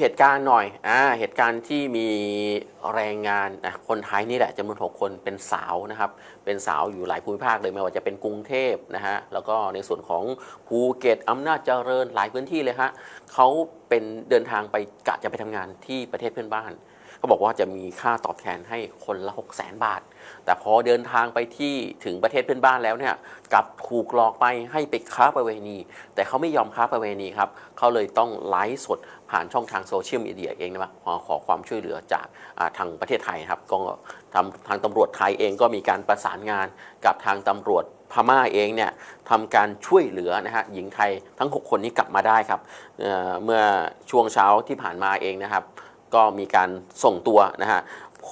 เหตุการณ์หน่อยอ่าเหตุการณ์ที่มีแรงงานนะคนไทยนี่แหละจำนวน 6 คนเป็นสาวนะครับ เป็นสาวอยู่หลายภูมิภาคเลยไม่ว่าจะเป็นกรุงเทพนะฮะแล้วก็ในส่วนของภูเก็ตอำนาจเจริญหลายพื้นที่เลยฮะเขาเป็นเดินทางไปกะจะไปทำงานที่ประเทศเพื่อนบ้าน เขาบอกว่าจะมีค่าตอบแทนให้คนละ 6 0 0 0 0 0 บาท แต่พอเดินทางไปที่ถึงประเทศเพื่อนบ้านแล้วเนี่ยกลับถูกหลอกไปให้ไปค้าประเวณี แต่เขาไม่ยอมค้าประเวณีครับเขาเลยต้องไลฟ์สดผ่านช่องทางโซเชียลมีเดียเองนะครับขอขอความช่วยเหลือจากทางประเทศไทยครับก็ทำทางตำรวจไทยเองก็มีการประสานงานกับทางตำรวจพม่าเองเนี่ยทำการช่วยเหลือนะฮะหญิงไทยทั้ง 6 คนนี้กลับมาได้ครับเเมื่อช่วงเช้าที่ผ่านมาเองนะครับ ก็มีการส่งตัวนะฮะ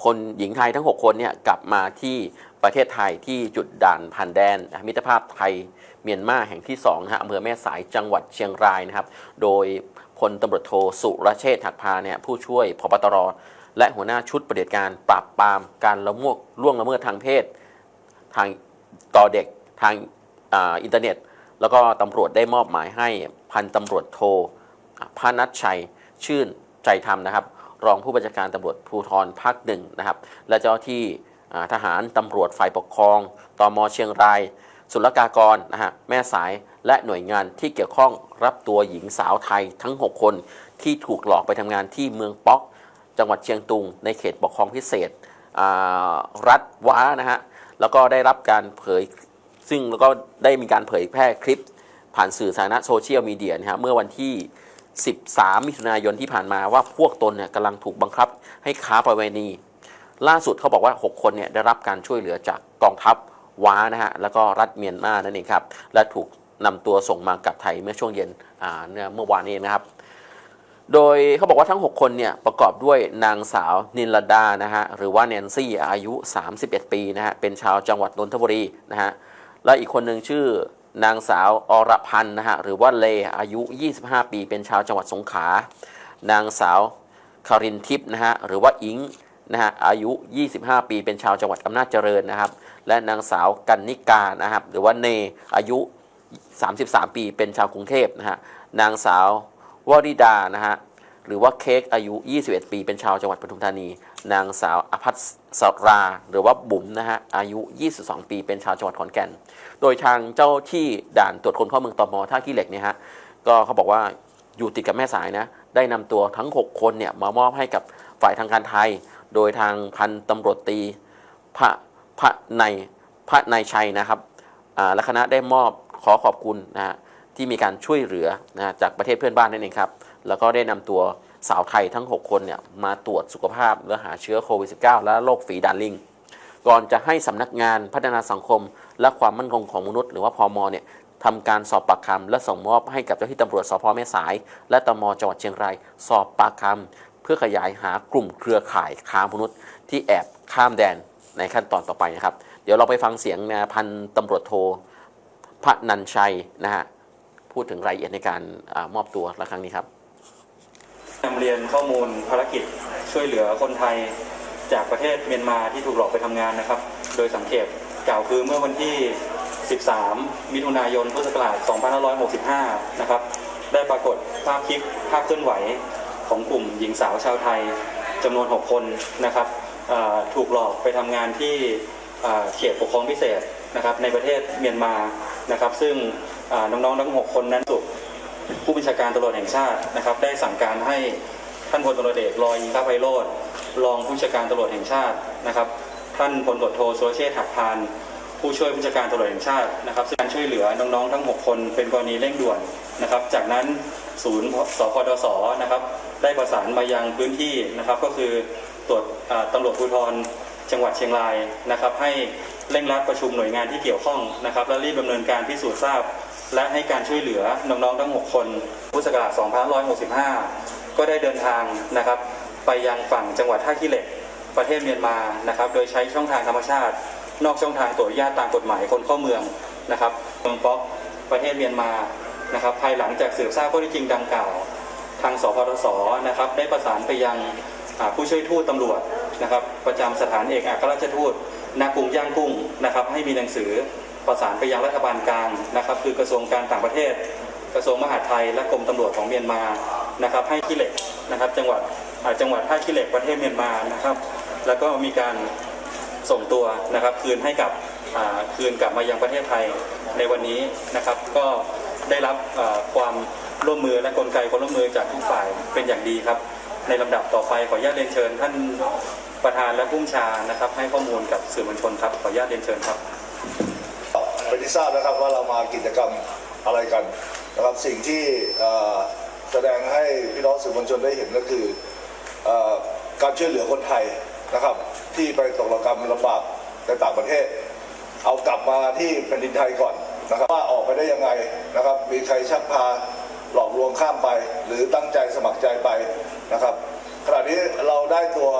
คนหญิงไทยทั้ง 6 คนเนี่ยกลับมาที่ประเทศไทยที่จุดด่านผ่านแดนมิตรภาพไทยเมียนมาแห่งที่2นะฮะอำเภอแม่สายจังหวัดเชียงรายนะครับ โดยพลตำรวจโทสุรเชษฐ์หักพาเนี่ยผู้ช่วยพบตร และหัวหน้าชุดปฏิบัติการปราบปรามการละมวกล่วงละเมิดทางเพศ ทางต่อเด็กทางอาอินเทอร์เน็ต แล้วก็ตำรวจได้มอบหมายให้พันตำรวจโทพานัชชัยชื่นใจธรรมนะครับ รองผู้บัญชาการตำรวจภูธรภาคหนึ่งนะครับ และเจ้าที่ทหารตำรวจฝ่ายปกครองตมเชียงราย ศุลกากรนะฮะแม่สายและหน่วยงานที่เกี่ยวข้องรับตัวหญิงสาวไทยทั้ง 6 คนที่ถูกหลอกไปทำงานที่เมืองป๊อก จังหวัดเชียงตุง ในเขตปกครองพิเศษรัฐว้านะฮะแล้วก็ได้รับการเผยซึ่งแล้วก็ได้มีการเผยแพร่คลิปผ่านสื่อสาธารณะโซเชียลมีเดียนะฮะเมื่อวันที่ 13 มิถุนายนที่ผ่านมาว่าพวกตนเนี่ยกำลังถูกบังคับให้ค้าประเวณี ล่าสุดเขาบอกว่า 6 คนเนี่ยได้รับการช่วยเหลือจากกองทัพว้านะฮะแล้วก็รัฐเมียนมานั่นเองครับ และถูกนำตัวส่งมากับไทยเมื่อช่วงเย็นอ่าเนี่ยเมื่อวานนี้นะครับ โดยเขาบอกว่าทั้ง 6 คนเนี่ยประกอบด้วยนางสาวนินลดานะฮะหรือว่าแนนซี่อายุ 31 ปีนะฮะเป็นชาวจังหวัดนนทบุรีนะฮะและอีกคนหนึ่งชื่อ นางสาวอรพันธ์นะฮะหรือว่าเลอายุ 25 ปี เป็นชาวจังหวัดสงขลานางสาวคารินทิพย์นะฮะหรือว่าอิงนะฮะอายุ 25 ปี เป็นชาวจังหวัดอำนาจเจริญนะครับ และนางสาวกันนิกานะครับหรือว่าเนอายุ 33 ปี เป็นชาวกรุงเทพนะฮะนางสาววริดานะฮะหรือว่าเค้กอายุ 21 ปี เป็นชาวจังหวัดปทุมธานี นางสาวอภัสรา หรือว่าบุ๋มนะฮะ อายุ 22 ปี เป็นชาวจังหวัดขอนแก่น โดยทางเจ้าที่ด่านตรวจคนเข้าเมืองตมท่าขี้เหล็กเนี่ยฮะ ก็เขาบอกว่าอยู่ติดกับแม่สายนะ ได้นำตัวทั้ง 6 คนเนี่ยมามอบให้กับฝ่ายทางการไทย โดยทางพันตำรวจตีพระพระในพระนายชัยนะครับอ่าและคณะได้มอบขอขอบคุณนะฮะที่มีการช่วยเหลือนะจากประเทศเพื่อนบ้านนั่นเองครับ แล้วก็ได้นำตัว สาวไทยทั้ง 6 คนเนี่ยมาตรวจสุขภาพและหาเชื้อโควิด -19 และโรคฝีดาดลิง ก่อนจะให้สำนักงานพัฒนาสังคม และความมั่นคงของมนุษย์หรือว่าพอมเนี่ยทำการสอบปากคำและส่งมอบให้กับเจ้าที่ตำรวจสพแม่สาย และตมจังหวัดเชียงรายสอบปากคำเพื่อขยายหากลุ่มเครือข่ายค้ามนุษย์ที่แอบข้ามแดนในขั้นตอนต่อไปนะครับ เดี๋ยวเราไปฟังเสียงนะพันตำรวจโทพระนันชัยนะฮะพูดถึงรายละเอียดในการอมอบตัวละครั้งนี้ครับ นำเรียนข้อมูลภารกิจช่วยเหลือคนไทยจากประเทศเมียนมาที่ถูกหลอกไปทำงานนะครับ โดยสังเกตกล่าวคือเมื่อวันที่ 13 มิถุนายนพุทธศักราช 2565 นะครับ ได้ปรากฏภาพคลิปภาพเคลื่อนไหวของกลุ่มหญิงสาวชาวไทยจำนวน 6 คนนะครับถูกหลอกไปทำงานที่เขตปกครองพิเศษนะครับในประเทศเมียนมานะครับ ซึ่งน้องๆทั้ง 6 คนนั้นถูก ผู้บัญชาการตำรวจแห่งชาตินะครับ ได้สั่งการให้ท่านพลตำรวจเอกรอยยิงข้าไพโรธรองผู้บัญชาการตำรวจแห่งชาตินะครับ ท่านพลตำรวจโทสุรเชษฐ์หักพาน ผู้ช่วยผู้บัญชาการตำรวจแห่งชาตินะครับซึ่งการช่วยเหลือน้องๆทั้ง 6 คนเป็นกรณีเร่งด่วนนะครับ จากนั้นศูนย์สพดสนะครับ ได้ประสานมายังพื้นที่นะครับ ก็คือตรวจตำรวจภูธรจังหวัดเชียงรายนะครับ ให้เร่งรัดประชุมหน่วยงานที่เกี่ยวข้องนะครับ และรีบดำเนินการพิสูจน์ทราบ และให้การช่วยเหลือน้องๆทั้ง 6 คนพุทธศักราช2565 ก็ได้เดินทางนะครับ ไปยังฝั่งจังหวัดท่าขี้เหล็ก ประเทศเมียนมานะครับ โดยใช้ช่องทางธรรมชาติ นอกช่องทางตรวจญาติตามกฎหมายคนเข้าเมืองนะครับเมืองป๊อกประเทศเมียนมานะครับ ภายหลังจากสืบทราบข้อเท็จจริงดังกล่าว ทางสพทศนะครับ ได้ประสานไปยังผู้ช่วยทูตตำรวจนะครับ ประจำสถานเอกอัครราชทูตณกรุงย่างกุ้งนะครับ ให้มีหนังสือ ประสานไปยังรัฐบาลกลางนะครับ คือกระทรวงการต่างประเทศ กระทรวงมหาดไทย และกรมตำรวจของเมียนมานะครับให้ขี้เหล็กนะครับจังหวัดจังหวัดท่าขี้เหล็กประเทศเมียนมานะครับ แล้วก็มีการส่งตัวนะครับคืนให้กับคืนกลับมายังประเทศไทยในวันนี้นะครับ ก็ได้รับความร่วมมือและกลไกความร่วมมือจากทุกฝ่ายเป็นอย่างดีครับ ในลำดับต่อไปขออนุญาตเรียนเชิญ ท่านประธานและผู้ชานะครับ ให้ข้อมูลกับสื่อมวลชนครับขออนุญาตเรียนเชิญครับ เป็นที่ทราบนะครับว่าเรามากิจกรรมอะไรกันนะครับสิ่งที่แสดงให้พี่น้องสื่อมวลชนได้เห็นก็คืออการช่วยเหลือคนไทยนะครับ ที่ไปตกระกรรมลำบากในต่างประเทศ เอากลับมาที่แผ่นดินไทยก่อนนะครับว่าออกไปได้ยังไงนะครับ มีใครชักพาหลอกลวงข้ามไป หรือตั้งใจสมัครใจไปนะครับขณะนี้เราได้ตัว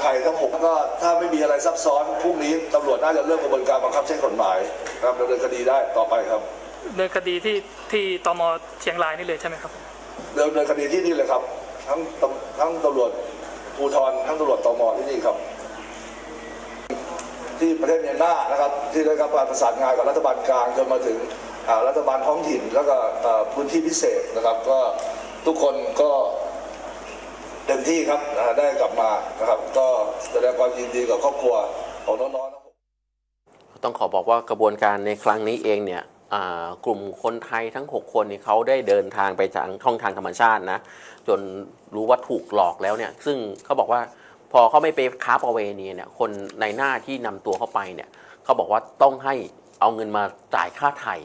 ไทยทั้งหกก็ถ้าไม่มีอะไรซับซ้อนพรุ่งนี้ตำรวจน่าจะเริ่มกระบวนการบังคับใช้กฎหมายนะครับดำเนินคดีได้ต่อไปครับเดินคดีที่ที่ตมเชียงรายนี่เลยใช่ไหมครับดำเนินคดีที่นี่เลยครับ ทั้งตำทั้งตำรวจภูธรทั้งตำรวจตมที่นี่ครับ ที่ประเทศเมียนมานะครับ ที่ได้รับการประสานงานกับรัฐบาลกลางจนมาถึงอ่ารัฐบาลท้องถิ่นแล้วก็อ่าพื้นที่พิเศษนะครับ ก็ทุกคนก็ เต็มที่ครับได้กลับมานะครับ ก็แสดงความยินดีกับครอบครัวของน้องๆต้องขอบอกว่ากระบวนการในครั้งนี้เองเนี่ยกลุ่มคนไทยทั้ง 6 คนนี่เขาได้เดินทางไปทางช่องทางธรรมชาตินะจนรู้ว่าถูกหลอกแล้วเนี่ยซึ่งเขาบอกว่าพอเขาไม่ไปค้าประเวณีเนี่ยคนในหน้าที่นำตัวเข้าไปเนี่ยเขาบอกว่าต้องให้เอาเงินมาจ่ายค่าไถ่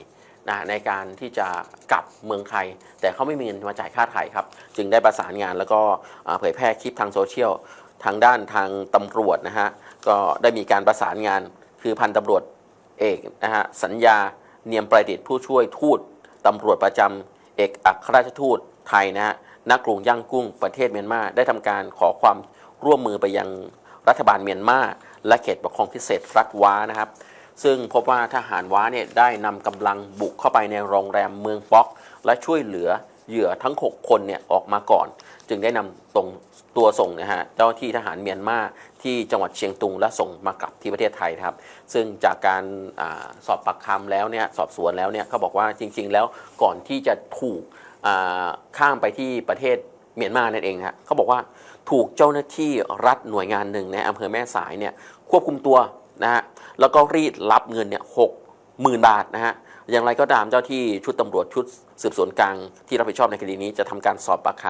นะในการที่จะกลับเมืองไทย แต่เขาไม่มีเงินมาจ่ายค่าไถ่ครับ จึงได้ประสานงานแล้วก็เผยแพร่คลิปทางโซเชียลทางด้านทางตำรวจนะฮะก็ได้มีการประสานงานคือพันตำรวจเอกนะฮะสัญญาเนียมประดิษฐ์ผู้ช่วยทูตตำรวจประจำเอกอัครราชทูตไทยนะฮะณกรุงย่างกุ้งประเทศเมียนมาได้ทำการขอความร่วมมือไปยังรัฐบาลเมียนมาและเขตปกครองพิเศษรัฐว้านะครับ ซึ่งพบว่าทหารว้าเนี่ยได้นำกำลังบุกเข้าไปในโรงแรมเมืองป๊อก และช่วยเหลือเหยื่อทั้ง 6 คนเนี่ยออกมาก่อน จึงได้นำตรงตัวส่งนะฮะเจ้าที่ทหารเมียนมาที่จังหวัดเชียงตุงและส่งมากลับที่ประเทศไทยครับ ซึ่งจากการอาสอบปากคำแล้วเนี่ยสอบสวนแล้วเนี่ยเขาบอกว่าจริง ๆ แล้วก่อนที่จะถูกข้ามไปที่ประเทศเมียนมานั่นเองฮะเขาบอกว่าถูกเจ้าหน้าที่รัฐหน่วยงานหนึ่งในอำเภอแม่สายเนี่ยควบคุมตัว นะฮะแล้วก็รีดรับเงินเนี่ยหกหมื่นบาทนะฮะอย่างไรก็ตามเจ้าที่ชุดตำรวจชุดสืบสวนกลางที่รับผิดชอบในคดีนี้จะทำการสอบปากค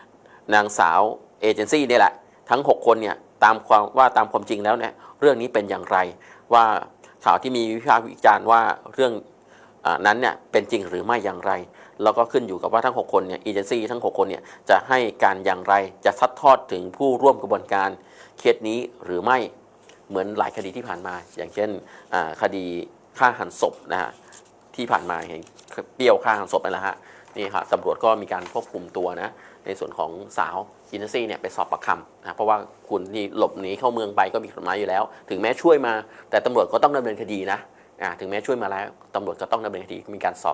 ำนางสาวเอเจนซี่นี่แหละทั้ง 6 คนเนี่ยตามความว่าตามความจริงแล้วเนี่ยเรื่องนี้เป็นอย่างไรว่าข่าวที่มีวิพากษ์วิจารณ์ว่าเรื่องอนั้นเนี่ยเป็นจริงหรือไม่อย่างไร แล้วก็ขึ้นอยู่กับว่าทั้ง 6 คนเนี่ยเอเจนซี่ทั้ง 6 คนเนี่ยจะให้การอย่างไรจะซัดทอดถึงผู้ร่วมกระบวนการเคสนี้หรือไม่ เหมือนหลายคดีที่ผ่านมา อย่างเช่นคดีฆ่าหันศพนะฮะที่ผ่านมาเห็นเปรี้ยวฆ่าหันศพนั่นแหละฮะนี่ครับตำรวจก็มีการควบคุมตัวนะในส่วนของสาวอินซี่เนี่ยไปสอบปากคำนะเพราะว่าคุณที่หลบหนีเข้าเมืองไปก็มีกฎหมายอยู่แล้ว ถึงแม้ช่วยมา แต่ตำรวจก็ต้องดำเนินคดีนะถึงแม้ช่วยมาแล้วตำรวจก็ต้องดำเนินคดีมีการสอบ